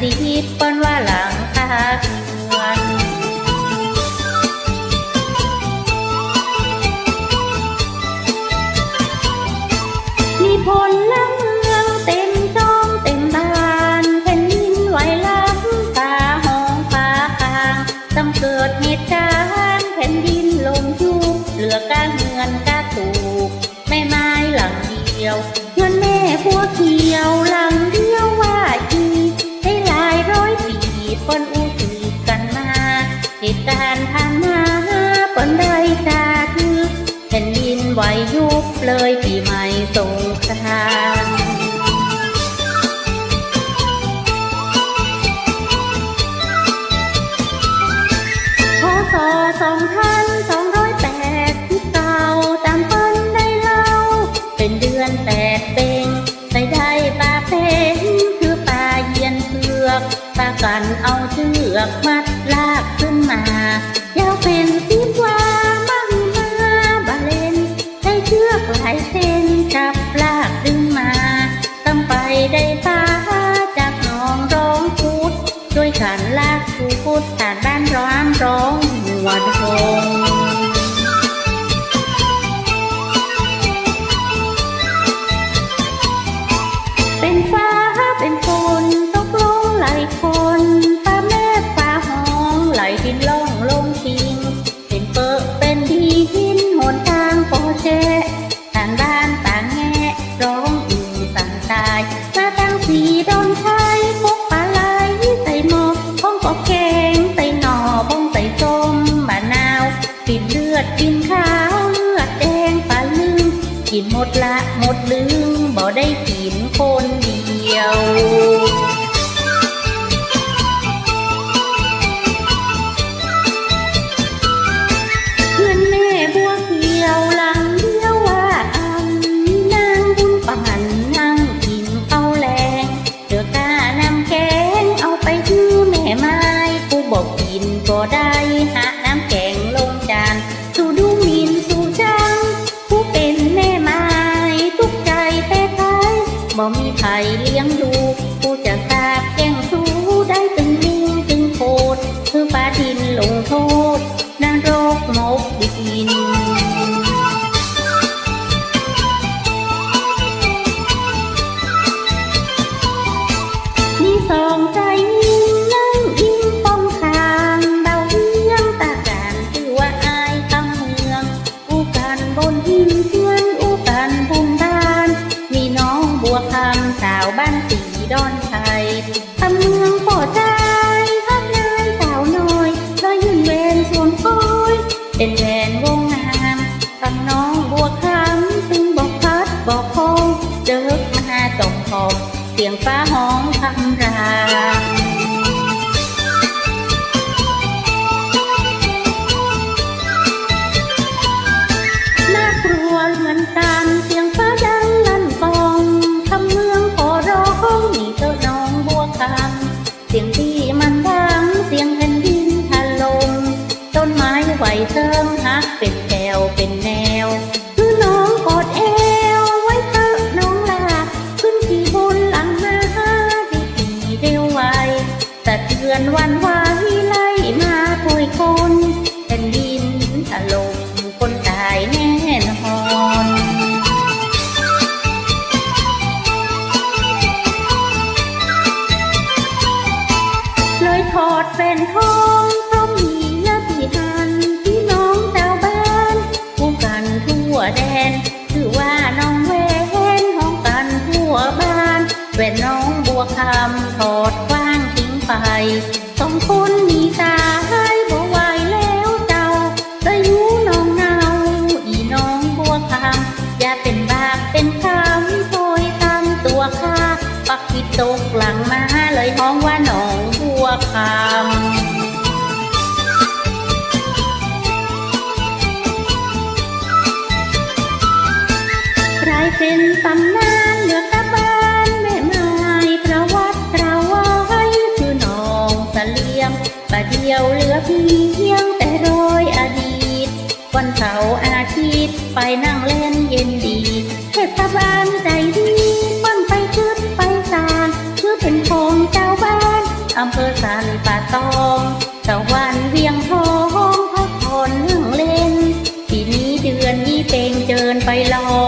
สิบปนว่าหลังคาเรือนมีพลละเมืองเต็มจองเต็มบ้านแผ่นดินไหวล้ำฟ้าห้องฟ้าคางต้องเกิดเหตุการณ์แผ่นดินลมยุบเหลือกาเงินกาถูกไม่ไม้หลังเดียวเงินแม่พัวเขียวหลังเดียว การณ์ผ่านมาปนได้จากคือแผ่นดินไหวยุบเลยปีใหม่สงกรานต์ ดผ่านบ้านร้อนร้องหันคง กินหมดละหมดลืมบ่ได้กินคนเดียวเพื่อนแม่บัวเบ่มีไผเลี้ยงดูผู้จะสาบแก้งสู้ได้ตึงลิงตึงโคตรคือฟ้าดินลงโทษ ดิกมาจมคมเสียงฟ้าห้องคำรามน่ากลัวเหมือนกันเสียงฟ้าดังลั่นกองทำเมืองขอร้องนี่เจ้าน้องบัวคำเสียงที่มันดังเสียงแผ่นดินถล่มต้นไม้ไหวเสริมหักเป็นแถวเป็นแนว สะเทือนวันไหวไล่มาป่วยคนแผ่นดินถล่มคนตายแน่นอนเลยถอดเป็นทองเพราะมีญาติหันพี่น้องชาวบ้านคู่กันทั่วแดนคือว่าน้องแวนห้องกันทั่วบ้านแหวนน้องบัวคำถอด ตกหลังมาเลยห้องว่าหนองบัวคำคเป็นตำนานเหลือกระบานแม่ไม้กระวัดกระวายคือน้องเสลียมประเดียวเหลือเพียงแต่รอยอดีต วันเสาร์อาทิตย์ไปนั่งเล่นเย็นดี ตองตะวันเวียงทองพักผ่อนนั่งเล่น ทีนี้เดือนยี่เป็งเจินไปลอง